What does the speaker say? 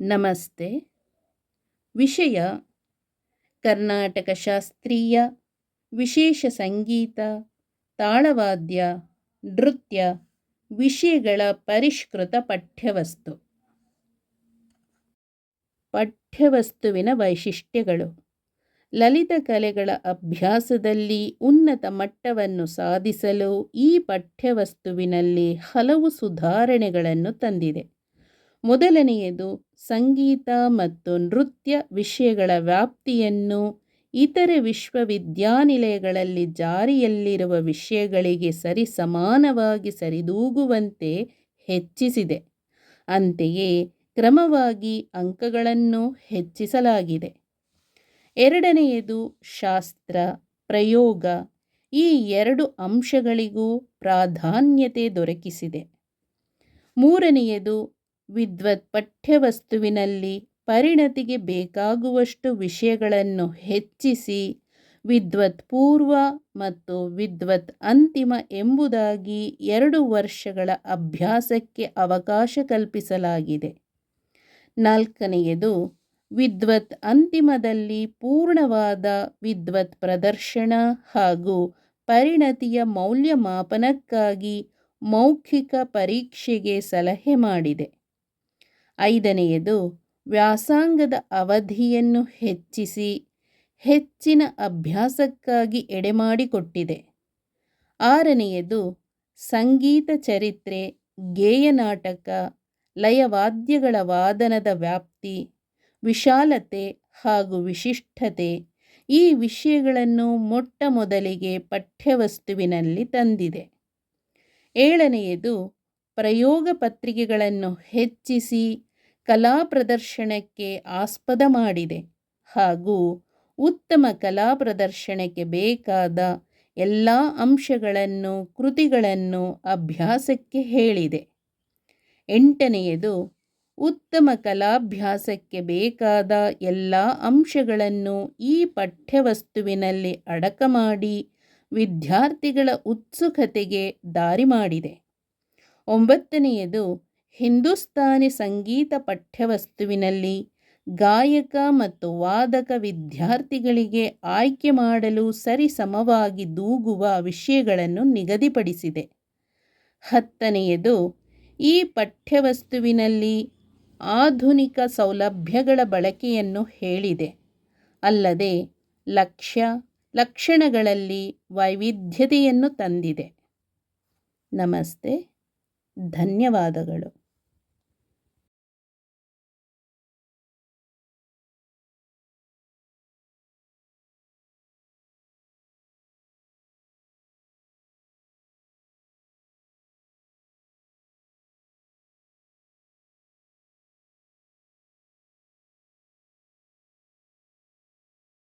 ನಮಸ್ತೆ. ವಿಷಯ ಕರ್ನಾಟಕ ಶಾಸ್ತ್ರೀಯ ವಿಶೇಷ ಸಂಗೀತ, ತಾಳವಾದ್ಯ, ನೃತ್ಯ ವಿಷಯಗಳ ಪರಿಷ್ಕೃತ ಪಠ್ಯವಸ್ತು. ಪಠ್ಯವಸ್ತುವಿನ ವೈಶಿಷ್ಟ್ಯಗಳು. ಲಲಿತ ಕಲೆಗಳ ಅಭ್ಯಾಸದಲ್ಲಿ ಉನ್ನತ ಮಟ್ಟವನ್ನು ಸಾಧಿಸಲು ಈ ಪಠ್ಯವಸ್ತುವಿನಲ್ಲಿ ಹಲವು ಸುಧಾರಣೆಗಳನ್ನು ತಂದಿದೆ. ಮೊದಲನೆಯದು ಸಂಗೀತ ಮತ್ತು ನೃತ್ಯ ವಿಷಯಗಳ ವ್ಯಾಪ್ತಿಯನ್ನು ಇತರೆ ವಿಶ್ವವಿದ್ಯಾನಿಲಯಗಳಲ್ಲಿ ಜಾರಿಯಲ್ಲಿರುವ ವಿಷಯಗಳಿಗೆ ಸರಿ ಸಮಾನವಾಗಿ ಸರಿದೂಗುವಂತೆ ಹೆಚ್ಚಿಸಿದೆ. ಅಂತೆಯೇ ಕ್ರಮವಾಗಿ ಅಂಕಗಳನ್ನು ಹೆಚ್ಚಿಸಲಾಗಿದೆ. ಎರಡನೆಯದು ಶಾಸ್ತ್ರ, ಪ್ರಯೋಗ. ಈ ಎರಡು ಅಂಶಗಳಿಗೂ ಪ್ರಾಧಾನ್ಯತೆ ದೊರಕಿಸಿದೆ. ಮೂರನೆಯದು ವಿದ್ವತ್ ಪಠ್ಯವಸ್ತುವಿನಲ್ಲಿ ಪರಿಣತಿಗೆ ಬೇಕಾಗುವಷ್ಟು ವಿಷಯಗಳನ್ನು ಹೆಚ್ಚಿಸಿ ವಿದ್ವತ್ ಪೂರ್ವ ಮತ್ತು ವಿದ್ವತ್ ಅಂತಿಮ ಎಂಬುದಾಗಿ ಎರಡು ವರ್ಷಗಳ ಅಭ್ಯಾಸಕ್ಕೆ ಅವಕಾಶ ಕಲ್ಪಿಸಲಾಗಿದೆ. ನಾಲ್ಕನೆಯದು, ವಿದ್ವತ್ ಅಂತಿಮದಲ್ಲಿ ಪೂರ್ಣವಾದ ವಿದ್ವತ್ ಪ್ರದರ್ಶನ ಹಾಗೂ ಪರಿಣತಿಯ ಮೌಲ್ಯಮಾಪನಕ್ಕಾಗಿ ಮೌಖಿಕ ಪರೀಕ್ಷೆಗೆ ಸಲಹೆ ಮಾಡಿದೆ. ಐದನೆಯದು, ವ್ಯಾಸಂಗದ ಅವಧಿಯನ್ನು ಹೆಚ್ಚಿಸಿ, ಹೆಚ್ಚಿನ ಅಭ್ಯಾಸಕ್ಕಾಗಿ ಎಡೆಮಾಡಿಕೊಟ್ಟಿದೆ. ಆರನೆಯದು, ಸಂಗೀತ ಚರಿತ್ರೆ ಗೇಯನಾಟಕ ಲಯವಾದ್ಯಗಳ ವಾದನದ ವ್ಯಾಪ್ತಿ, ವಿಶಾಲತೆ ಹಾಗೂ ವಿಶಿಷ್ಟತೆ ಈ ವಿಷಯಗಳನ್ನು ಮೊಟ್ಟ ಮೊದಲಿಗೆ ಪಠ್ಯವಸ್ತುವಿನಲ್ಲಿ ತಂದಿದೆ. ಏಳನೆಯದು, ಪ್ರಯೋಗ ಪತ್ರಿಕೆಗಳನ್ನು ಹೆಚ್ಚಿಸಿ ಕಲಾ ಪ್ರದರ್ಶನಕ್ಕೆ ಆಸ್ಪದ ಮಾಡಿದೆ ಹಾಗೂ ಉತ್ತಮ ಕಲಾ ಪ್ರದರ್ಶನಕ್ಕೆ ಬೇಕಾದ ಎಲ್ಲ ಅಂಶಗಳನ್ನು, ಕೃತಿಗಳನ್ನು ಅಭ್ಯಾಸಕ್ಕೆ ಹೇಳಿದೆ. ಎಂಟನೆಯದು, ಉತ್ತಮ ಕಲಾಭ್ಯಾಸಕ್ಕೆ ಬೇಕಾದ ಎಲ್ಲ ಅಂಶಗಳನ್ನು ಈ ಪಠ್ಯವಸ್ತುವಿನಲ್ಲಿ ಅಡಕ ಮಾಡಿ ವಿದ್ಯಾರ್ಥಿಗಳ ಉತ್ಸುಕತೆಗೆ ದಾರಿ ಮಾಡಿದೆ. ಒಂಬತ್ತನೆಯದು ಹಿಂದೂಸ್ತಾನಿ ಸಂಗೀತ ಪಠ್ಯವಸ್ತುವಿನಲ್ಲಿ ಗಾಯಕ ಮತ್ತು ವಾದಕ ವಿದ್ಯಾರ್ಥಿಗಳಿಗೆ ಆಯ್ಕೆ ಮಾಡಲು ಸರಿಸಮವಾಗಿ ದೂಗುವ ವಿಷಯಗಳನ್ನು ನಿಗದಿಪಡಿಸಿದೆ. ಹತ್ತನೆಯದು, ಈ ಪಠ್ಯವಸ್ತುವಿನಲ್ಲಿ ಆಧುನಿಕ ಸೌಲಭ್ಯಗಳ ಬಳಕೆಯನ್ನು ಹೇಳಿದೆ. ಅಲ್ಲದೆ, ಲಕ್ಷ್ಯ, ಲಕ್ಷಣಗಳಲ್ಲಿ ವೈವಿಧ್ಯತೆಯನ್ನು ತಂದಿದೆ. ನಮಸ್ತೆ, ಧನ್ಯವಾದಗಳು.